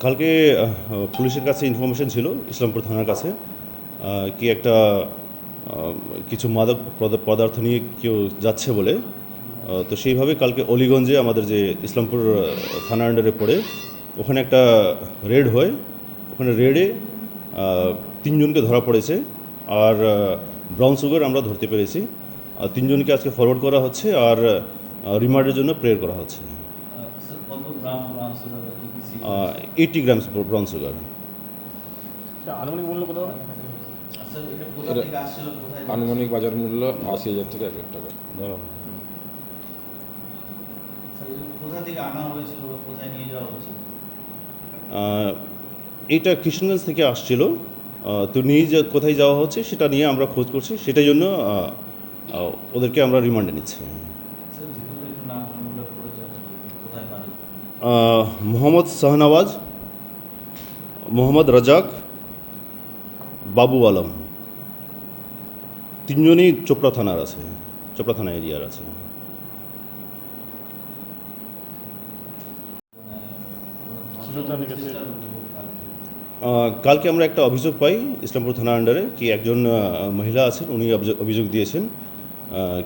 কালকে পুলিশের কাছে ইনফরমেশন ছিল ইসলামপুর থানার কাছে। কি একটা কিছু মাদক পদার্থ নিয়ে কেউ যাচ্ছে বলে। তো সেইভাবে কালকে অলিগঞ্জে আমাদের যে ইসলামপুর আহ, থানা আন্ডারে পড়ে ওখানে একটা রেড হয়। ওখানে রেডে তিনজনকে ধরা পড়েছে। আর ব্রাউন সুগার আমরা ধরতে পেরেছি। তিনজনকে আজকে ফরওয়ার্ড করা হচ্ছে আর রিমান্ডের জন্য প্রেয়ার করা হচ্ছে? এইটি গ্রামস ব্রাউন সুগার আনুমানিক বাজার মূল্য আশি হাজার থেকে এক লাখ টাকা। এটা কোথা থেকে কিশনগঞ্জ আসছিল তো নিয়ে কোথায় যাওয়া হচ্ছে সেটা নিয়ে আমরা খোঁজ করছি। সেটার জন্য ওদেরকে আমরা রিমান্ডে নিচ্ছি। মোহাম্মদ শাহনওয়াজ, মোহাম্মদ রাজাক, বাবু আলম। তিনজনই চোপড়া থানার আছে, চোপড়া থানা এরিয়ার আছে। কালকে আমরা একটা অভিযোগ পাই ইসলামপুর থানার আন্ডারে, কি একজন মহিলা আছেন, উনি অভিযোগ- দিয়েছেন।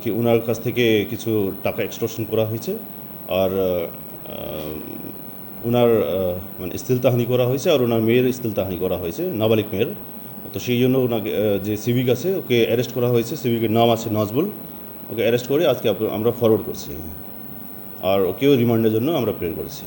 কি ওনার কাছ থেকে কিছু টাকা এক্সট্রোশন করা হয়েছে আর ওনার মানে স্থিলতাহানি করা হয়েছে আর ওনার মেয়ের স্থিলতাহানি করা হয়েছে, নাবালিক মেয়ের। তো সেই জন্য ওনাকে যে সিভিক আছে, ওকে অ্যারেস্ট করা হয়েছে। সিভিকের নাম আছে নাজবুল। ওকে অ্যারেস্ট করে আজকে আমরা ফরওয়ার্ড করছি। আর ওকেও রিমান্ডের জন্য আমরা প্রেয়ার করেছি।